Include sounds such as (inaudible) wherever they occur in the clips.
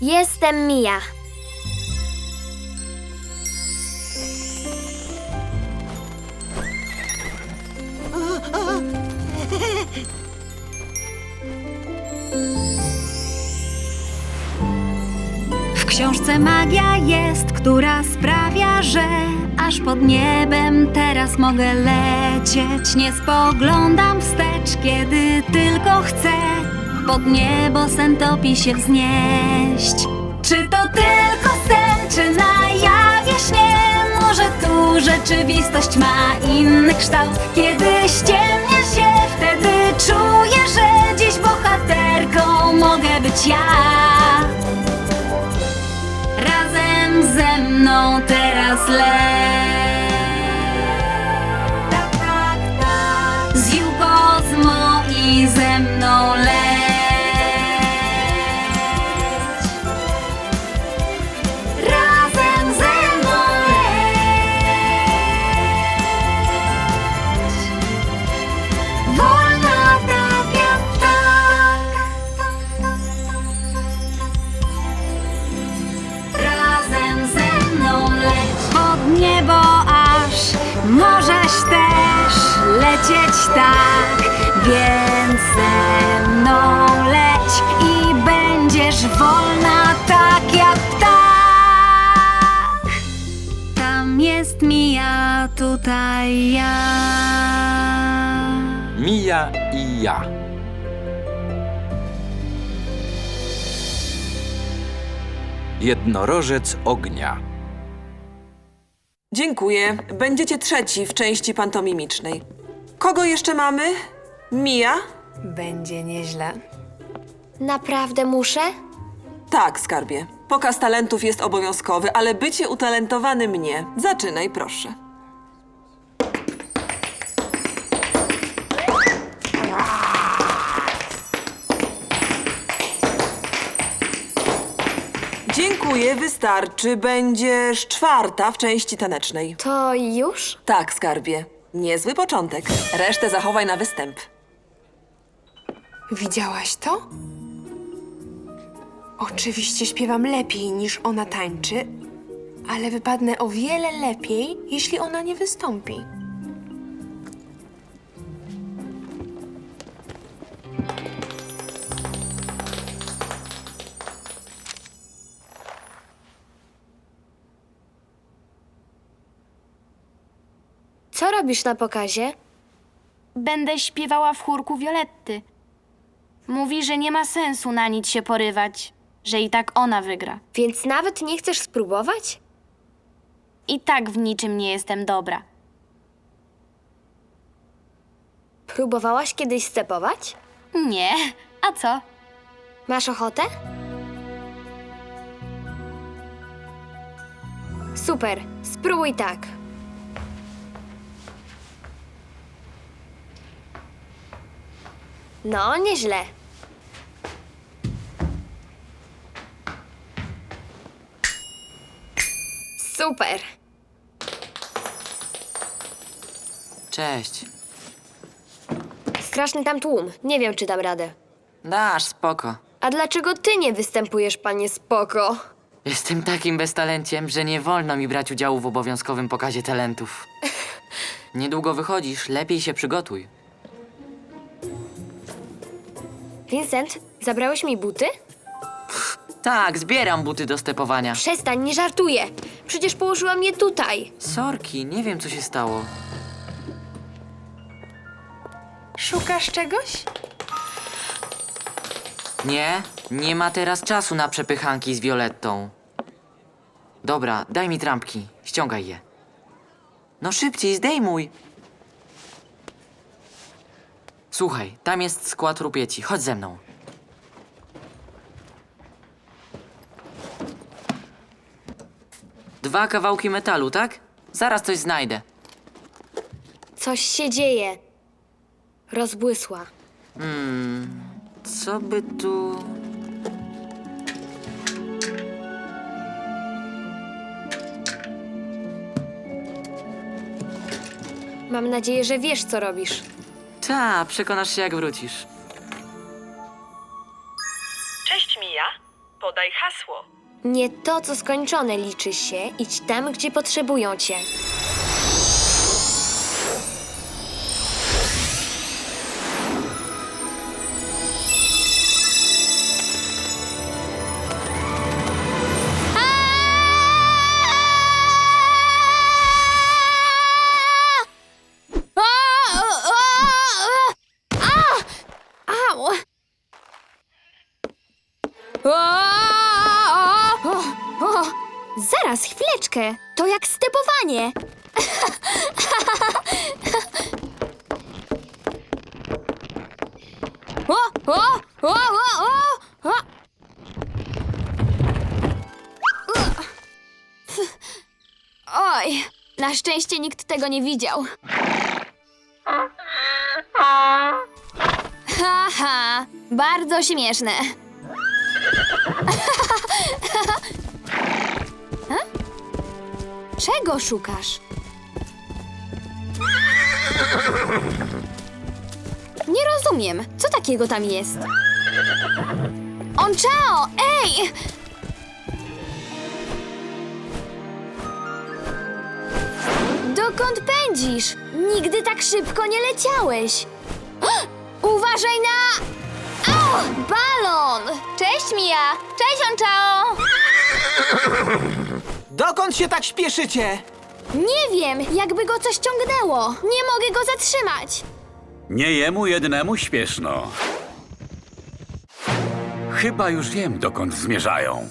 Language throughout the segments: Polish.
Jestem Mia. W książce magia jest, która sprawia, że aż pod niebem teraz mogę lecieć. Nie spoglądam wstecz, kiedy tylko chcę pod niebo sen topi się wznieść. Czy to tylko sen, czy na jawie śnie? Może tu rzeczywistość ma inny kształt? Kiedy ściemnia się, wtedy czuję, że dziś bohaterką mogę być ja. Razem ze mną teraz leć. Lecieć tak, więc ze mną leć i będziesz wolna tak jak ptak. Tam jest Mija, tutaj ja. Mija i ja. Jednorożec ognia. Dziękuję. Będziecie trzeci w części pantomimicznej. Kogo jeszcze mamy? Mia? Będzie nieźle. Naprawdę muszę? Tak, skarbie. Pokaz talentów jest obowiązkowy, ale bycie utalentowanym nie. Zaczynaj, proszę. Dziękuję, wystarczy. Będziesz czwarta w części tanecznej. To już? Tak, skarbie. Niezły początek. Resztę zachowaj na występ. Widziałaś to? Oczywiście śpiewam lepiej niż ona tańczy, ale wypadnę o wiele lepiej, jeśli ona nie wystąpi. Co robisz na pokazie? Będę śpiewała w chórku Violetty. Mówi, że nie ma sensu na nic się porywać, że i tak ona wygra. Więc nawet nie chcesz spróbować? I tak w niczym nie jestem dobra. Próbowałaś kiedyś stepować? Nie, a co? Masz ochotę? Super, spróbuj tak. No, nieźle. Super. Cześć. Straszny tam tłum. Nie wiem, czy dam radę. Dasz, spoko. A dlaczego ty nie występujesz, panie Spoko? Jestem takim beztalenciem, że nie wolno mi brać udziału w obowiązkowym pokazie talentów. (laughs) Niedługo wychodzisz, lepiej się przygotuj. Vincent, zabrałeś mi buty? Tak, zbieram buty do stepowania. Przestań, nie żartuję. Przecież położyłam je tutaj. Sorki, nie wiem co się stało. Szukasz czegoś? Nie, nie ma teraz czasu na przepychanki z Violettą. Dobra, daj mi trampki, ściągaj je. No szybciej, zdejmuj. Słuchaj, tam jest skład rupieci, chodź ze mną. Dwa kawałki metalu, tak? Zaraz coś znajdę. Coś się dzieje. Rozbłysła. Co by tu... Mam nadzieję, że wiesz, co robisz. Ta, przekonasz się jak wrócisz. Cześć Mija. Podaj hasło. Nie to, co skończone liczy się. Idź tam, gdzie potrzebują cię. O, o, o, o, o, o. Oj, na szczęście nikt tego nie widział. Haha, bardzo śmieszne. Czego szukasz? Nie rozumiem. Co takiego tam jest? On Chao! Ej! Dokąd pędzisz? Nigdy tak szybko nie leciałeś. (gasps) Uważaj na... Balon! Cześć, Mia! Cześć, On Chao! Dokąd się tak śpieszycie? Nie wiem, jakby go coś ciągnęło. Nie mogę go zatrzymać. Nie jemu jednemu śpieszno. Chyba już wiem, dokąd zmierzają.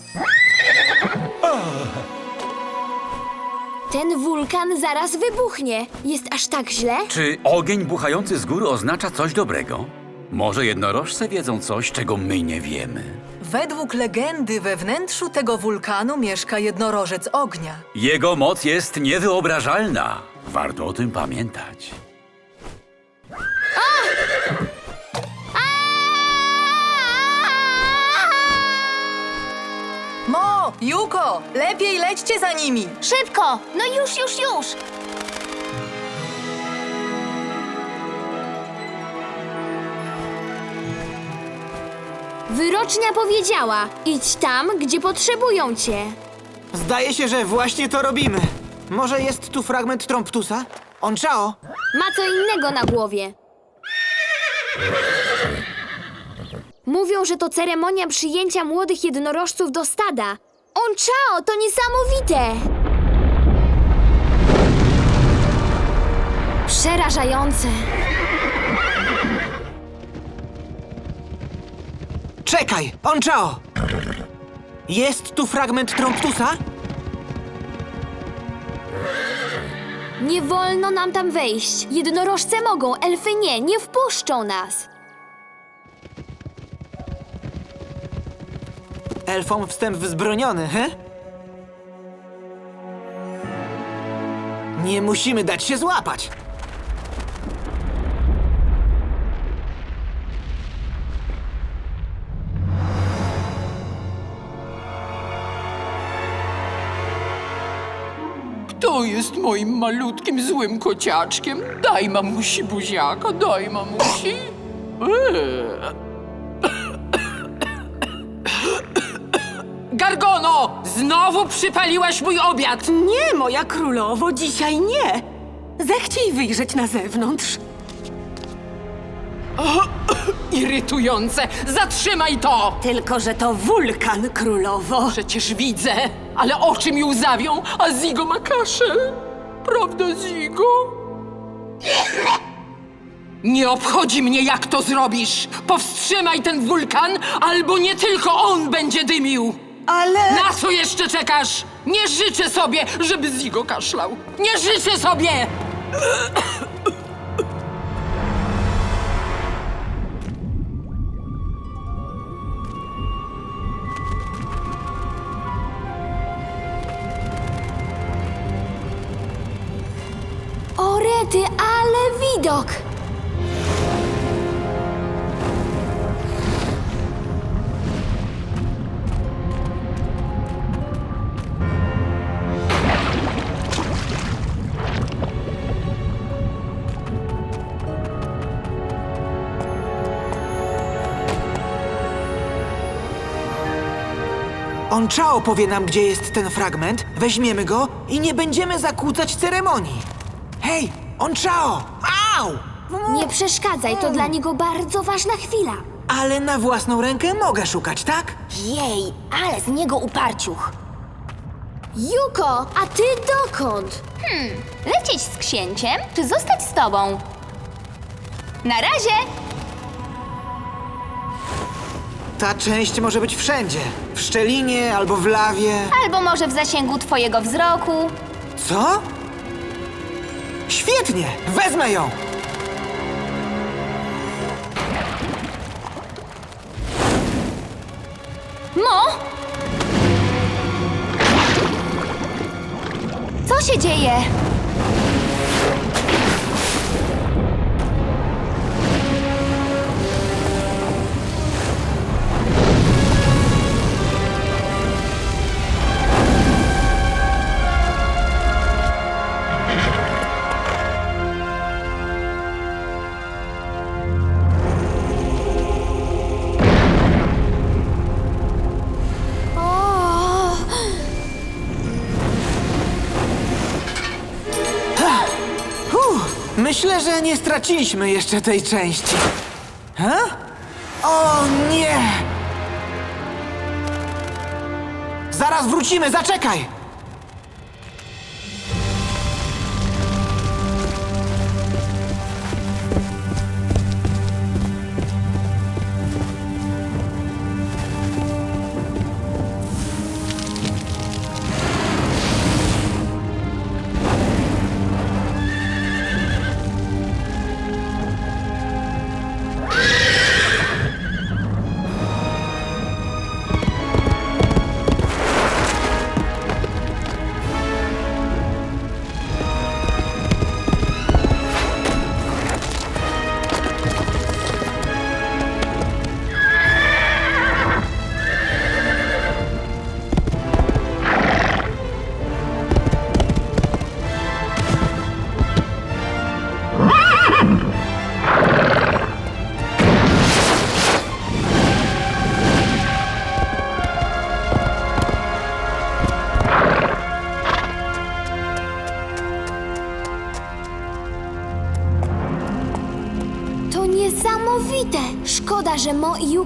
Ten wulkan zaraz wybuchnie. Jest aż tak źle? Czy ogień buchający z góry oznacza coś dobrego? Może jednorożce wiedzą coś, czego my nie wiemy. Według legendy we wnętrzu tego wulkanu mieszka jednorożec ognia. Jego moc jest niewyobrażalna. Warto o tym pamiętać. Mo, Juko, lepiej lećcie za nimi. Szybko! No już, już, już! Wyrocznia powiedziała: idź tam, gdzie potrzebują cię. Zdaje się, że właśnie to robimy. Może jest tu fragment Tromptusa? On czao! Ma co innego na głowie. Mówią, że to ceremonia przyjęcia młodych jednorożców do stada. On czao, to niesamowite! Przerażające. Czekaj! On czao! Jest tu fragment Tromptusa? Nie wolno nam tam wejść. Jednorożce mogą, elfy nie, nie wpuszczą nas. Elfom wstęp wzbroniony, he? Nie musimy dać się złapać. Jest moim malutkim, złym kociaczkiem? Daj mamusi buziaka, daj mamusi. Eee. (coughs) Gargono! Znowu przypaliłaś mój obiad! Nie, moja królowo, dzisiaj nie. Zechciej wyjrzeć na zewnątrz. (coughs) Irytujące! Zatrzymaj to! Tylko, że to wulkan, królowo. Przecież widzę, ale oczy mi łzawią, a Zigo ma kaszę. Prawda, Zigo? Nie obchodzi mnie, jak to zrobisz! Powstrzymaj ten wulkan, albo nie tylko on będzie dymił! Ale... Na co jeszcze czekasz? Nie życzę sobie, żeby Zigo kaszlał! Nie życzę sobie! On czao powie nam, gdzie jest ten fragment, weźmiemy go i nie będziemy zakłócać ceremonii. Hej, on czao! A! Au! Nie przeszkadzaj, to dla niego bardzo ważna chwila. Ale na własną rękę mogę szukać, tak? Jej, ale z niego uparciuch. Juko, a ty dokąd? Hmm, lecieć z księciem, czy zostać z tobą? Na razie! Ta część może być wszędzie. W szczelinie albo w lawie. Albo może w zasięgu twojego wzroku. Co? Świetnie! Wezmę ją! Mo! Co się dzieje? Myślę, że nie straciliśmy jeszcze tej części. Ha? O nie! Zaraz wrócimy, zaczekaj!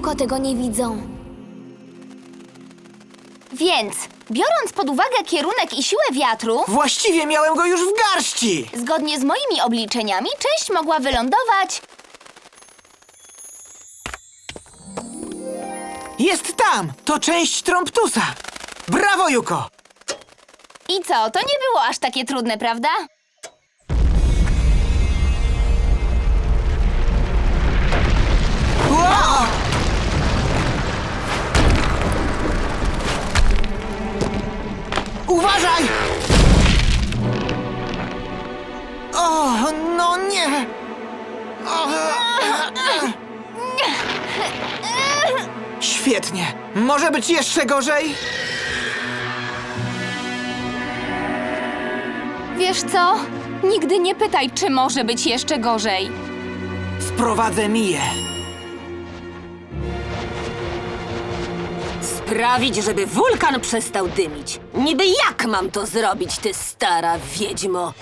Juko tego nie widzą. Więc, biorąc pod uwagę kierunek i siłę wiatru, Właściwie miałem go już w garści! zgodnie z moimi obliczeniami, część mogła wylądować. Jest tam! To część Tromptusa! Brawo, Juko! I co, to nie było aż takie trudne, prawda? Ua! Uważaj! O, no nie! O, Świetnie. Może być jeszcze gorzej? Wiesz co? Nigdy nie pytaj, czy może być jeszcze gorzej. Sprowadzę Miję. Sprawić, żeby wulkan przestał dymić. Niby jak mam to zrobić, ty stara wiedźmo?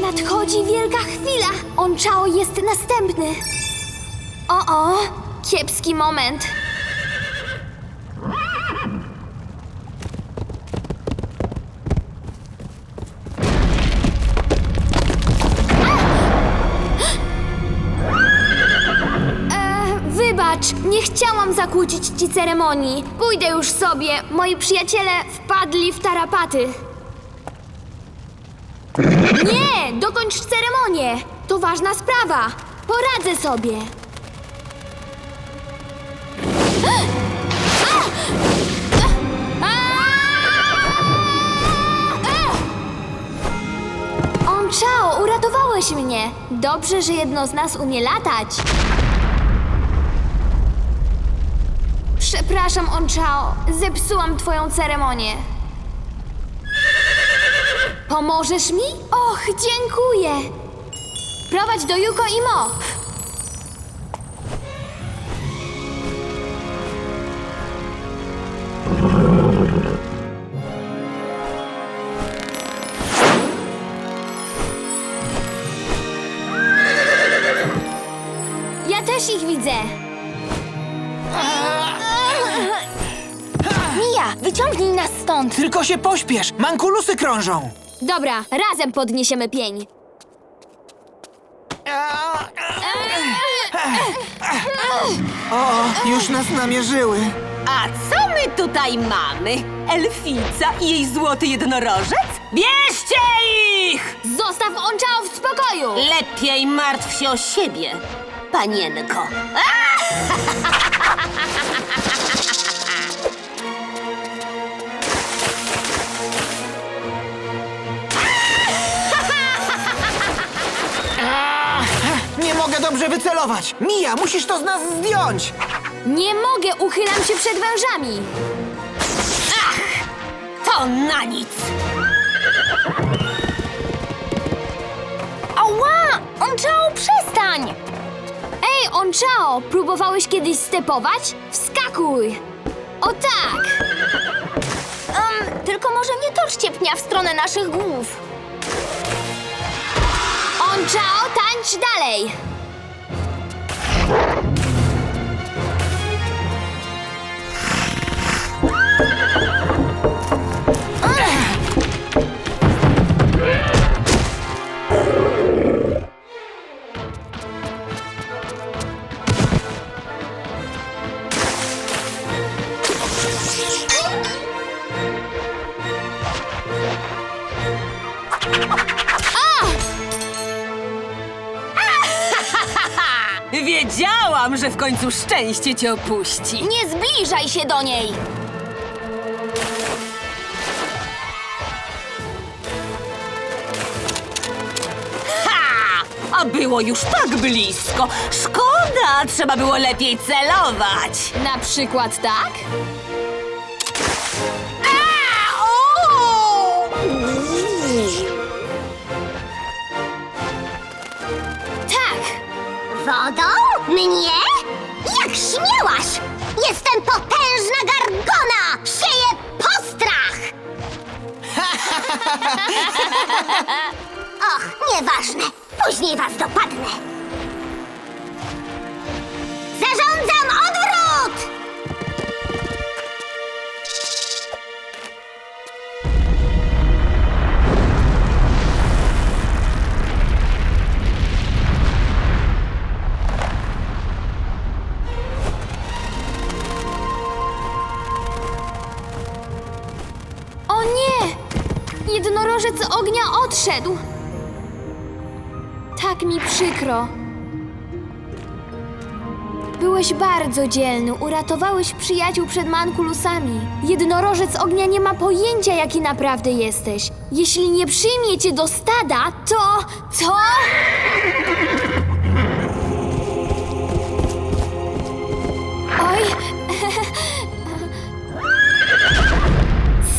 Nadchodzi wielka chwila. On Chao jest następny. O, o, kiepski moment. Nie chciałam zakłócić ci ceremonii. Pójdę już sobie. Moi przyjaciele wpadli w tarapaty. Nie! Dokończ ceremonię! To ważna sprawa! Poradzę sobie! On Chao, uratowałeś mnie! Dobrze, że jedno z nas umie latać. Przepraszam, On Chao, zepsułam twoją ceremonię. Pomożesz mi? Och, dziękuję. Prowadź do Yuko i Mo. Ja też ich widzę. Stąd. Tylko się pośpiesz! Mankulusy krążą! Dobra, razem podniesiemy pień. O, już nas namierzyły. A co my tutaj mamy? Elfica i jej złoty jednorożec? Bierzcie ich! Zostaw Onchao w spokoju! Lepiej martw się o siebie, panienko. Dobrze wycelować! Mija, musisz to z nas zdjąć! Nie mogę, uchylam się przed wężami. To na nic! Ała! Onchao, przestań! Ej, Onchao, próbowałeś kiedyś stepować? Wskakuj! O tak! Um, tylko może nie toczcie pnia w stronę naszych głów. Onchao, tańcz dalej! Końcu szczęście cię opuści. Nie zbliżaj się do niej! Ha! A było już tak blisko. Szkoda, trzeba było lepiej celować. Na przykład tak? A! O! Tak! Wodą? Mnie? (laughs) Och, nieważne. Później was dopadnę. Jednorożec ognia odszedł! Tak mi przykro. Byłeś bardzo dzielny, uratowałeś przyjaciół przed mankulusami. Jednorożec ognia nie ma pojęcia, jaki naprawdę jesteś. Jeśli nie przyjmie cię do stada, to... to... Oj...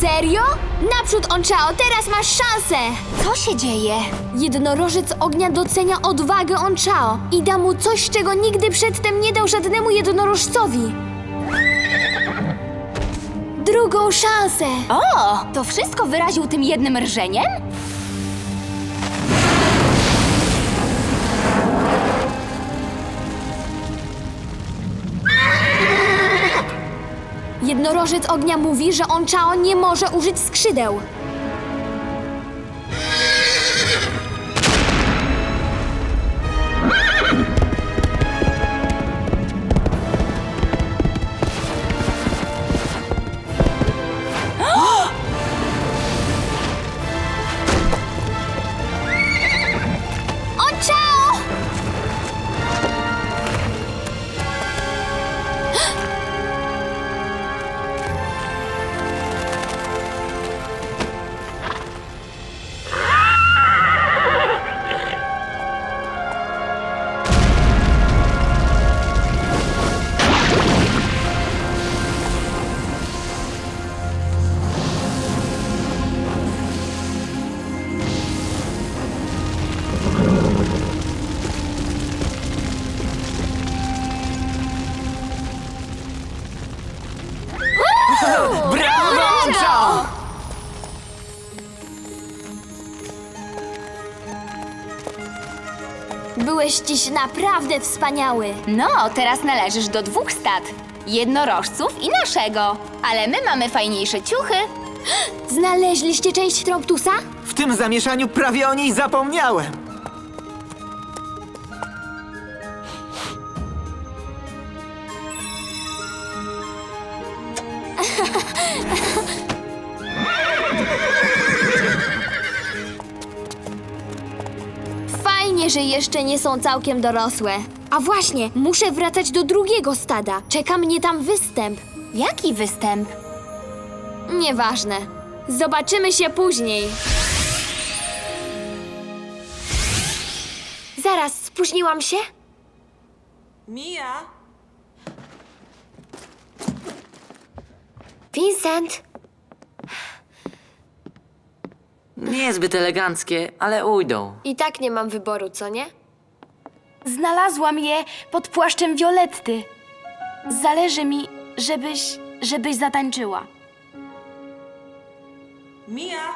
(laughs) Serio? Naprzód, Onchao, teraz masz szansę! Co się dzieje? Jednorożec ognia docenia odwagę Onchao i da mu coś, czego nigdy przedtem nie dał żadnemu jednorożcowi. Drugą szansę! O, to wszystko wyraził tym jednym rżeniem? Jednorożec ognia mówi, że Onchao nie może użyć skrzydeł. Byłeś dziś naprawdę wspaniały. No, teraz należysz do dwóch stad. Jednorożców i naszego. Ale my mamy fajniejsze ciuchy. Znaleźliście część Tromptusa? W tym zamieszaniu prawie o niej zapomniałem. Że jeszcze nie są całkiem dorosłe. A właśnie, muszę wracać do drugiego stada. Czeka mnie tam występ. Jaki występ? Nieważne. Zobaczymy się później. Zaraz, spóźniłam się? Mija! Vincent! Niezbyt eleganckie, ale ujdą. I tak nie mam wyboru, co nie? Znalazłam je pod płaszczem Violetty. Zależy mi, żebyś, żebyś zatańczyła. Mija!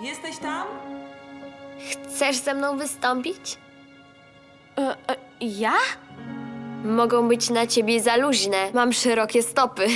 Jesteś tam? Chcesz ze mną wystąpić? E, e, ja? Mogą być na ciebie za luźne. Mam szerokie stopy.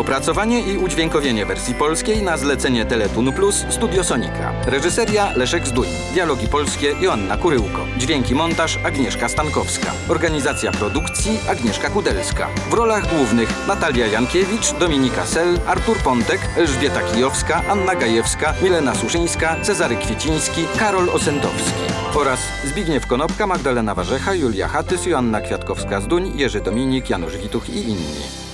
Opracowanie i udźwiękowienie wersji polskiej na zlecenie Teletun Plus Studio Sonika. Reżyseria Leszek Zduń. Dialogi polskie Joanna Kuryłko. Dźwięki montaż Agnieszka Stankowska. Organizacja produkcji Agnieszka Kudelska. W rolach głównych Natalia Jankiewicz, Dominika Sel, Artur Pontek, Elżbieta Kijowska, Anna Gajewska, Milena Suszyńska, Cezary Kwieciński, Karol Osentowski. Oraz Zbigniew Konopka, Magdalena Warzecha, Julia Hatys, Joanna Kwiatkowska-Zduń, Jerzy Dominik, Janusz Wituch i inni.